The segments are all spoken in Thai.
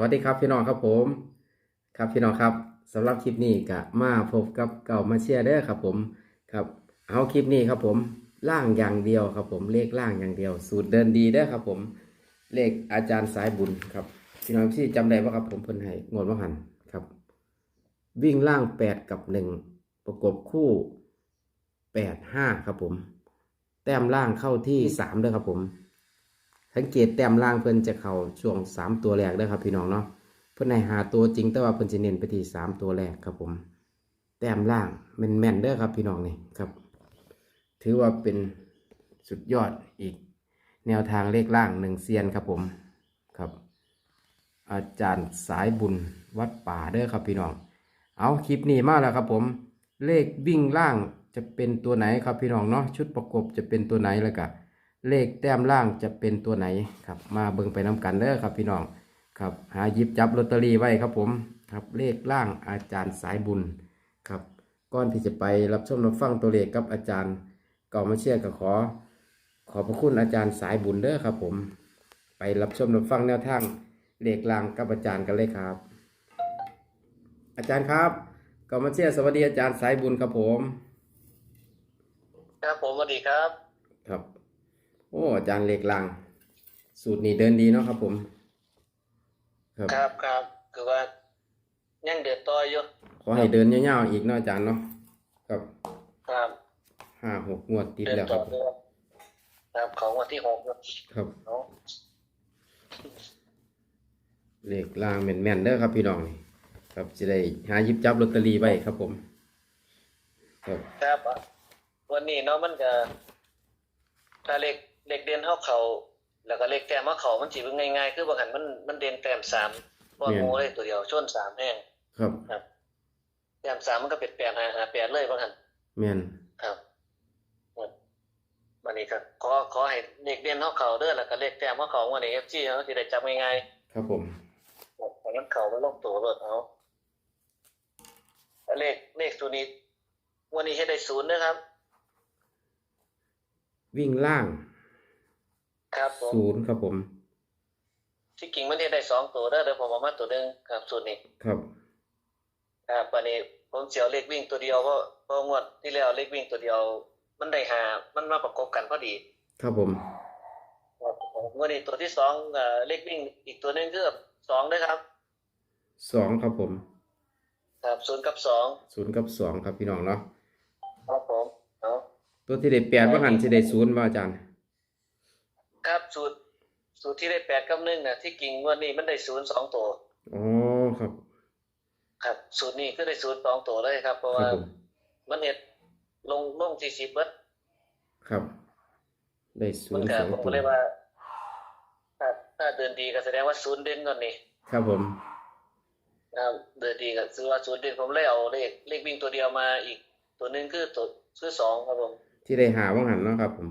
วัสดีครับพี่น้องครับผม ครับพี่น้องครับสำหรับคลิปนี้ก็มาพบกับเก่ามาเชียร์เด้อครับผมครับ เอาคลิปนี้ครับผมล่างอย่างเดียวครับผมเลขล่างอย่างเดียว สูตรเดินดีเด้อครับผม เลขอาจารย์สายบุญครับพี่น้องที่จำได้ว่าครับผมเพิ่นให้งดว่าหันครับ วิ่งล่างแปดกับหนึ่งประกบคู่แปดห้าครับผม แต้มล่างเข้าที่สามเด้อครับผม สังเกตแต้มล่างเพิ่นจะเข้าช่วงสามตัวแรกด้อครับพี่น้องเนาะเพิ่นให้หาตัวจริงแต่ว่าเพิ่นจะเน้นไปที่สามตัวแรกครับผม แต้มล่างแม่นแม่นเด้อครับพี่น้องนี่ครับ ถือว่าเป็นสุดยอดอีก แนวทางเลขล่างหนึ่งเซียนครับผมครับ อาจารย์สายบุญวัดป่าเด้อครับพี่น้อง เอาคลิปนี้มาแล้วครับผม เลขวิ่งล่างจะเป็นตัวไหนครับพี่น้องเนาะชุดประกบจะเป็นตัวไหนแล้วก็ เลขแต้มล่างจะเป็นตัวไหนครับ มาเบิ่งไปน้กันเด้อครับพี่น้องครับ หาหยิบจับลอตเตอรี่ไว้ครับผมครับเลขล่างอาจารย์สายบุญครับก่อนที่จะไปรับชมรับฟังตัวเลขกับอาจารย์ก่ามาเชื่อก็ขอ ขอบพระคุณอาจารย์สายบุญเด้อครับผม ไปรับชมรับฟังแนวทางเลขล่างกับอาจารย์กันเลยครับ อาจารย์ครับก่ามาเชื่อสวัสดีอาจารย์สายบุญครับผม ครับผมสวัสดีครับ อ้อาจารย์เหล็กลางสูตรนี้เดินดีเนาะครับผม ครับครับครับคือว่ายังเดือดต่ออยู่ขอให้เดินยาวๆอีกเนาะอาจารย์เนาะครับครับห้าหกงวดติดเดือดแล้วคต่รัอบอยู่ครับของวันที่หกนะครับเนาะเหล็กลางแม่นๆเด้อครับพี่น้องนี่ครับจะได้หาหยิบจับลอตเตอรี่ไว้ครับผม ครับ ครับอะวันนี้เนาะมันจะถ้าเลข เลขเด่นเท่าเขาแล้วก็เลขแต้มเท่าเขามันจีบง่ายๆ คือบางหันมันมันเด่นแต้มสามพอแม่นโมเลยตัวเดียวชนสามแห้งครับครับ แต้มสามมันก็เป็นแปดหาหาแปดเลยบางหันแม่นครับวันนี้ครับขอขอให้เลขเด่นเท่าเขาเด้อแล้วก็เลขแต้มเท่าเขาวันนี้เอฟซีเขาจะได้จับง่ายๆครับผมตอนนั้นเขามันลงตัวรถเอาเลขเลขตัวนี้ วันนี้ให้ได้ศูนย์นะครับ วิ่งล่าง ครับผมศูนย์ครับผม ที่กิ่งมันให้ได้สองตัวเด้อเดี๋ยวผมเอามาตัวหนึ่งครับศูนย์นี้ครับครับวันนี้ผมเสียวเลขวิ่งตัวเดียวเพราะเพราะงวดที่แล้วเลขวิ่งตัวเดียว มันได้หามันมาประกบกันพอดี ครับผมงวดนี้ตัวที่สองเอ่อเลขวิ่งอีกตัวหนึงคือสองด้วยครับสองครับผม ครับศูนย์กับสองศูนย์กับสองครับพี่น้องเนาะครับผมเอาตัวที่ได้แปดว่าหันจะได้ศูนย์ว่าอาจารย์ ครับสูตรสูตรที่ได้แปดกับหนึ่งนะที่กิ่งงวดนี้มันได้ศูนย์สองตัวอ๋อครับ ครับ สูตรนี้ก็ได้สูตรสองตัวเลยครับ เพราะครับว่าผม มันเห็ดลงลงสี่สิบเบิดครับ ได้ศูมันนย์ก็สองผมตัวเลยว่าถ้าถ้าเดินดีก็แสดงว่าศูนย์เด่นก่อนนี่ครับผม นะครับเดินดีก็คือว่าศูนย์เด่นผมเลยเอาเลขเลขวิ่งตัวเดียวมาอีก ตัวหนึ่งคือตัวคือสองครับผมที่ได้หาว่างหันเนาะครับผม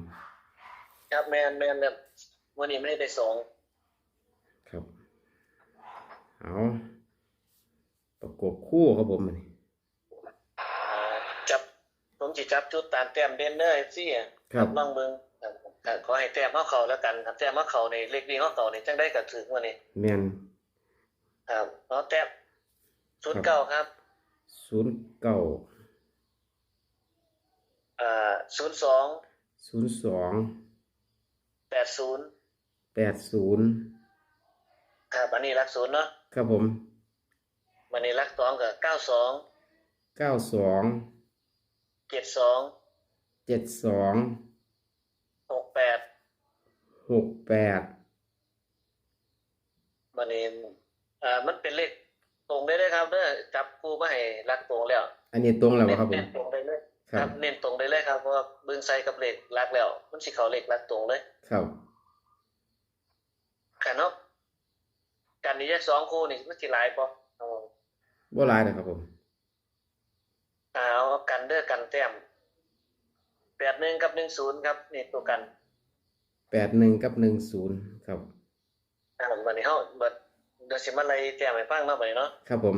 ครับแมนแมนเนี่ยวันนี้ไม่ได้ได้สองครับ เอาประกบคู่ครับผมอันนี้อ่าจับผมจะจับจุดตามแต้มเด่นเด้อซี่ครับลองเบิ่งครับครับขอให้แต้มเขาเขาแล้วกันครับแต้มเขาเขาในเลขวิ่งเขาเขาในจังได้กับถึงวันนี้แมนครับแล้วแต้มศูนย์เก้าครับศูนย์เก้าอ่าศูนย์สองศูนย์สอง แปดศูนย์แปดศูนย์ครับอันนี้รักศูนย์เนาะครับผมวันนี้รักสองกับเก้าสองเก้าสองเจ็ดสองเจ็ดสองหกแปดหกแปดวันนี้อ่ามันเป็นเลขตรงได้เลยครับเด้อจับคู่มาให้รักตรงแล้ว อันนี้ตรงแล้วบ่ครับผเน้มนตรงได้เลย คครัรับบเน้นตรงได้เลยครับเพราะว่าเบิ่งใส่กับเลขรักแล้ว มันสิเขาเลขรักตรงเลย ครับกันเนาะกันนี้แยกสองคู่นี่มันสิหลายปะเอาบ่หลายนะครับผมเอากันเด้อกันแต้มแปดหนึ่งกับหนึ่งศูนย์ครับนี่ตัวกันแปดหนึ่งกับหนึ่งศูนย์ครับอ่าวันนี้เฮาเบิดเดี๋ยวสิมาไล่แต้มให้ฟังเนาะบัดนี้เนาะครับผม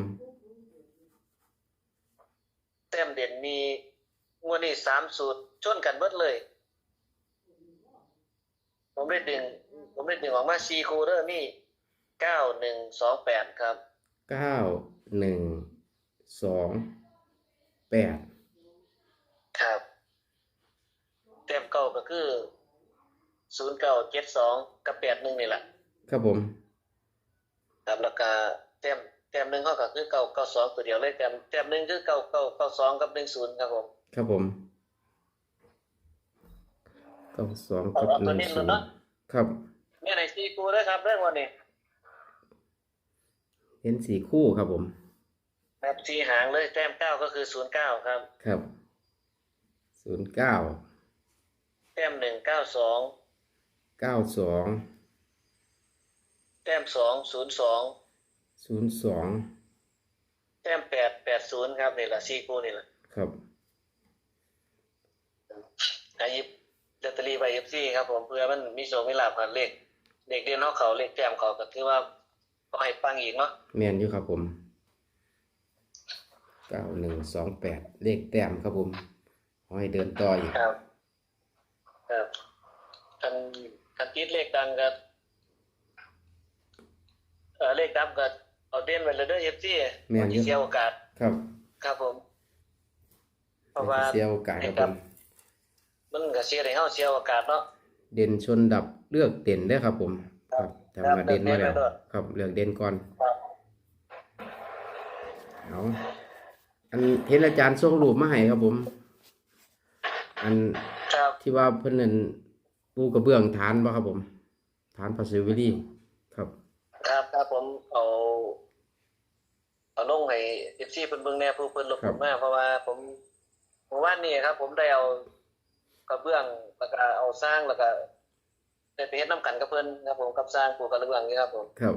แต้มเด่นมี งวดนี้สามสูตรชนกันเบิดเลย ผมได้ดึง ผมได้ดึงออกมา4คู่เด้อมีเก้าหนึ่งสองแปดครับเก้าหนึ่งสองแปดครับแต้มเก้าก็คือศูนย์เก้าเจ็ดสองกับแปดหนึ่งนี่แหละครับผมครับแล้วก็แต้มแต้มหนึ่งเขาก็คือเก้าเก้าสองตัวเดียวเลยแต้มแต้มหนึ่งคือเก้าเก้าเก้าสองกับหนึ่งศูนย์ครับผม ครับผมเก้าสองเอากับเอาหตัวนึ่งนี้ศูดูนย์เนาะครับเนี่ยไหนซีกูด้วยครับเรื่องวันนี้เห็นสี่คู่ครับผมครับซีหางเลยแต้มเก้าก็คือศูนย์เก้าครับ ครับศูนย์เก้าแต้มหนึ่งเก้าสองเก้าสองแต้มสองศูนย์สองศูนย์สองแต้มแปดแปดศูนย์ครับนี่แหละซีกูนี่แหละครับ อายิบลอตเตอรี่ใบเอฟซีครับผมเพื่อมันมีโชคมีลาภกันเลขเด็กเรียนนอกเขาเลขแต้มเขาก็ถือว่าก็ให้ปังอีกเนาะแมนอยู่ครับผมเก้าหนึ่งสองแปดเลขแต้มครับผมขอให้เดินต่ออีกครับ ครับคันคันติดเลขดังก็เออเลขดับก็เอาเด่นไว้เลยเด้อเอฟซีแม่นอยู่เสียโอกาส ครับ ครับผม เพราะว่าเสียโอกาสครับผม มันก็เสียให้เฮาเสียโอกาสเนาะ เด่นชนดับเลือกเด่นได้อครับ ผม ครับแต่ครับมาเด่นมาแล้วเลือกเด่นไว้ก่อนครับเลือกเด่นก่อนครับ เอาอันเห็นอาจารย์ส่งรูปมาให้ครับผม อันครับที่ว่าเพิ่นนั่นปูกระเบื้องฐานบ่ครับผมฐานพาซิวิลี่ครับ ครับครับผมเอาเอาลงให้เอฟซีเพิ่นเบิ่งแหน่ผู้เพิ่นลบครัผบมมาเพราะว่าผมเมื่อวานนี้ครับ ผมได้เอา กระเบื้องแล้วก็เอาสร้างแล้วก็ได้ไปเฮ็ดน้ำกันกับเพิ่นครับผมกับสร้างปลูกกระเบื้องนี่ครับผมครับ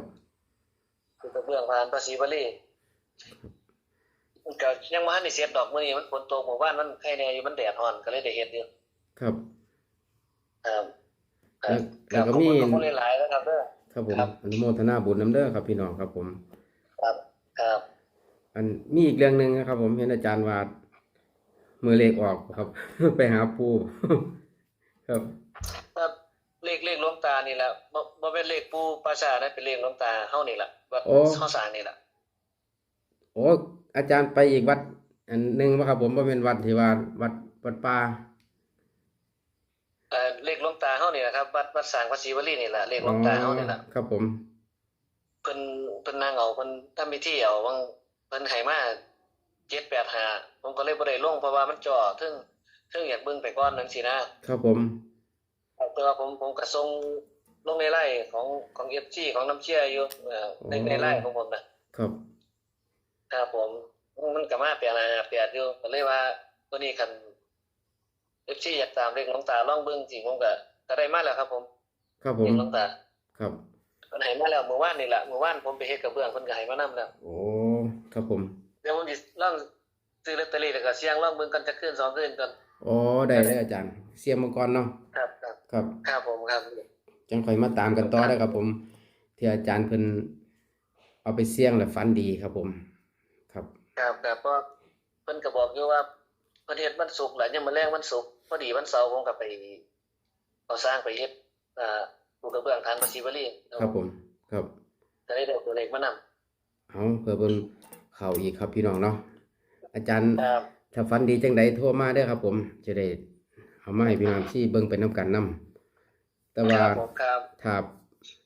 ปลูกกระเบื้องผ่านภาษีบริมันก็ยังบ่ทันได้เสร็จดอกมื้อนี้มันฝนตกหมู่บ้านมันใครแน่อยู่มันแดดร้อนก็เลยได้เฮ็ดอยู่ครับครับคแล้รัวบแล้วก็ขอบมีคุณขอบคุณหลายๆนะครับเด้อครับผมครับอนุโมทนาบุญน้ำเด้อครับพี่น้องครับผม ครับครับอันมีอีกเรื่องหนึ่งนะครับ ผมเห็นอาจารย์ว่า มือเลขออกครับ ไปหาปูครับครับเลขเลขหลวงตานี่แหละบ่บ่เป็นเลขปู่ปราชานะเป็นเลขหลวงตาเฮานี่แหละวัดโอ้เฮาสร้างนี่แหละโอ้อาจารย์ไปอีกวัด อันหนึ่งว่าครับ ผมว่าเป็นวัดที่ว่าวัดวัดป่าเอ่อเลขหลวงตาเฮานี่แหละครับวัดวัดสร้างภาษีวลีนี่แหละเลขหลวงตาเฮานี่แหละครับผมเพิ่นเพิ่นนางเอาเพิ่นทำพิธีเอาบางเพิ่นให้มา 785ผมก็เลยบ่ได้ลงเพราะว่ามันจ่อถึงถึงอยากเบิ่งไปก่อนนั่นสินะครับผมแต่ว่าผมผมก็ส่งลงในไลน์ของของ FG ของน้ำเชื่ออยู่เอ่อในในไลน์ของผมนะครับครับผมมันก็มาแปลหน้าแปลอยู่ก็เลยว่าตัวนี้คัน FC อยากตามเลขหลวงตาลองเบิ่งสิผมก็ก็ได้มาแล้วครับ ผม ครับผเลมขหลวงตา ครับเพิ่นให้มาแล้วเมื่อวานนี่แหละเมื่อวานผมไปเฮ็ดกระเบื้องเพิ่นก็ให้มานํแล้วโอ้ครับผมเดี๋ยวผมสิลองซื้อลอตเตอรี่แล้วก็เสี่ยงลองเบิ่งกันจักคืนสองคืนก่อนโอ้ได้เลยอาจารย์ เสียมมาก่อนเนาะครับครับครับครับผมครับจังค่อยมาตามกันต่อได้ครับผม ที่อาจารย์เพิ่นเอาไปเสี่ยงแล้วฝันดีครับผม ครับ ครับครับเพราะเพิ่นก็บอกอยู่ว่าเพิ่นเฮ็ดวันศุกร์แหละยังมื้อแรงวันศุกร์พอดีวันเสาร์ผมก็ไปก่อสร้างไปเฮ็ดอ่าปลูกกระเบื้องฐานภาษีบรีครับผม ครับจะได้ได้ตัวเลขมานำเอาเพื่อเพิ่น เข้าอีกครับพี่น้องเนาะอาจารย์ครับถ้าฝันดีจังใดโทรมาเด้อครับ ผมจะได้เอามาให้พี่น้องที่เบิ่งไปนํกันนํแต่คว่ารับผมครับถ้า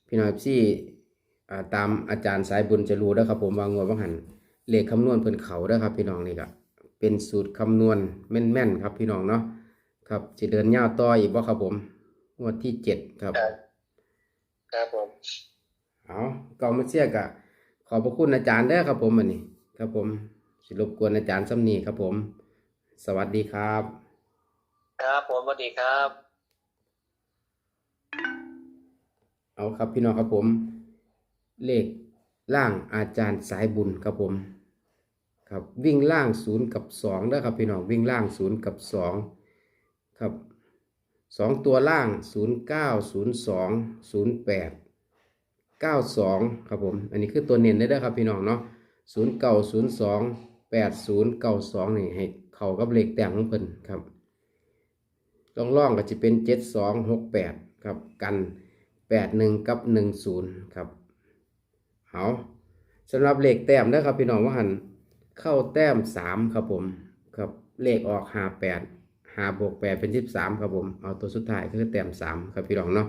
พี่น้องที่อ่าตามอาจารย์สายบุญจะรู้เด้อครับ ผมว่างวดว่าหันเลขคำนวณเพิ่นเขาเด้อครับ พี่น้องนี่ก็เป็นสูตรคำนวณแม่นๆครับ พี่น้องเนาะครับสิเดินยาวต่ออีกบ่ครับผมงวดที่เจ็ดครับ ครับครับผมเอาเก่ามาเชียกะขอบพระคุณอาจารย์เด้อครับผมอันนี้ ครับผม สิรบกวนอาจารย์ซ้ำนี้ครับผม สวัสดีครับ ครับผมสวัสดีครับ เอาครับพี่น้องครับผม เลขล่างอาจารย์สายบุญครับผม ครับวิ่งล่างศูนย์กับสองเด้อครับพี่น้องวิ่งล่างศูนย์กับสองครับสองตัวล่างศูนย์เก้าศูนย์สองศูนย์แปดเก้าสองครับผม อันนี้คือตัวเน้นได้เด้อครับพี่น้องเนาะ ศูนย์เก้าศูนย์สองแปดศูนย์เก้าสองนี่ให้เข้ากับเลขแต้มของเพิ่นครับล่องๆก็จะเป็นเจ็ดสองหกแปดครับกันแปดหนึ่งกับหนึ่งศูนย์ครับเอาสำหรับเลขแต้มนะครับพี่น้องว่าหันเข้าแต้มสามครับผมครับเลขออกหาแปดหาบวกแปดเป็นสิบสามครับผมเอาตัวสุดท้ายคือแต้มสามครับพี่น้องเนาะ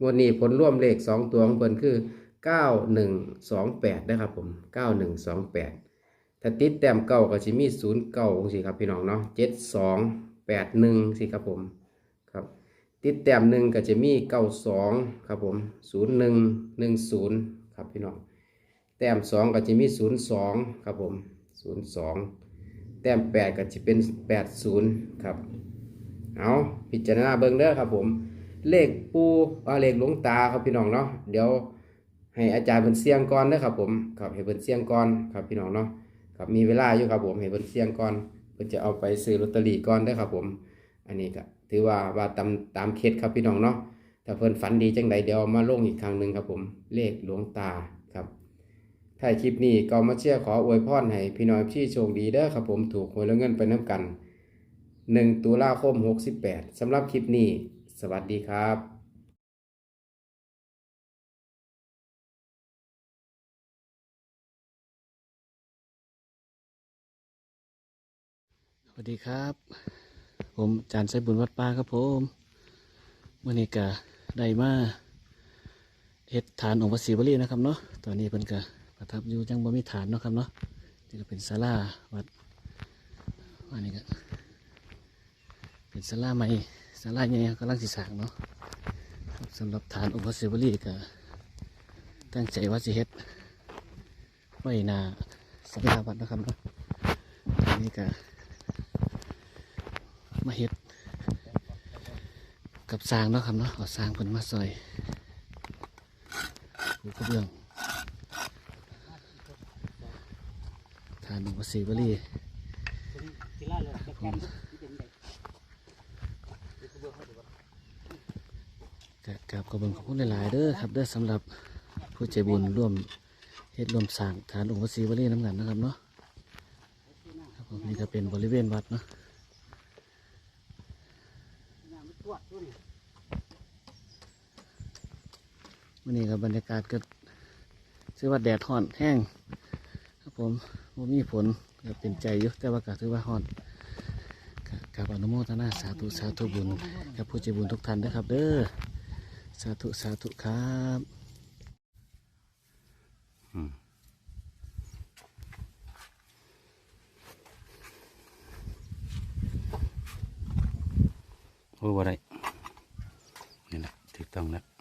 งวดนี้ผลร่วมเลขสองตัวของเพิ่นคือ เก้าหนึ่งสองแปดนะครับผมเก้าหนึ่งสองแปดถ้าติดแต้มเก้าก็จะมีศูนย์เก้าสิครับพี่น้องเนาะเจ็ดสองแปดหนึ่งสิครับผมครับติดแต้มหนึ่งก็จะมีเก้าสองครับผมศูนย์หนึ่งหนึ่งศูนย์ครับพี่น้องแต้มสองก็จะมีศูนย์สองครับผมศูนย์สองแต้มแปดก็จะเป็นแปดศูนย์ครับเอาพิจารณาเบิ่งเด้อครับผมเลขปูว่าเลขหลวงตาครับพี่น้องเนาะเดี๋ยว ให้อาจารย์เพิ่นเสียงก่อนเด้อครับผมครับให้เพิ่นเสียงก่อนครับพี่น้องเนาะครับมีเวลาอยู่ครับผมให้เพิ่นเสียงก่อนเพิ่นจะเอาไปซื้อลอตเตอรี่ก่อนเด้อครับผม อันนี้ก็ถือว่าว่าตามตามเคสครับพี่น้องเนาะถ้าเพิ่นฝันดีจังใดเดี๋ยวเอามาลงอีกครั้งหนึ่งครับผมเลขหลวงตาครับถ้าคลิปนี้ก็มาเชื่อขออวยพรให้พี่น้องที่โชคดีเด้อครับผมถูกหวยแล้วเงินไปน้ำกัน 1 ตุลาคม 68สำหรับคลิปนี้ สวัสดีครับ สวัสดีครับ ผมอาจารย์ไซบุญวัดป่าครับผมเมื่อนี้ก็ได้มาเฮ็ดฐานองค์พระศิวลีนะครับเนาะตอนนี้เพิ่นก็ประทับอยู่จังบ่มีฐานเนาะครับเนาะนี่ก็เป็นศาลาวัดอันนี้ก็เป็นศาลาใหม่ศาลาใหญ่กำลังสิสร้างเนาะสำหรับฐานองค์พระศิวลีก็ตั้งใจว่าสิเฮ็ดไว้หน้าศาลาวัดนะครับเนาะอันนี้ก็ มาเฮ็ดกับสางเนาะครับเนาะเอาสางเพิ่นมาซอยผูกระเบื้องทานหลวงพระศรีวลีผมกะกับขอบคุณขอบคุณหลาย ๆ เด้อครับเด้อสำหรับผู้ใจบุญร่วมเฮ็ดร่วมสร้างฐานองค์พระศรีวลีน้ำกันนะครับเนาะครับผมนี่ก็เป็นบริเวณวัดเนาะ วันนี้กับบรรยากาศก็ถือว่าแดดห่อนแห้งครับผมบ่มีฝนก็เป็นใจอยู่แต่ว่าก็ถือว่าห่อนกับอนุโมทนาสาธุสาธุบุญกับผู้ใจบุญทุกท่านนะครับ เด้อสาธุสาธุครับโอ้บ่ได้องแล้ว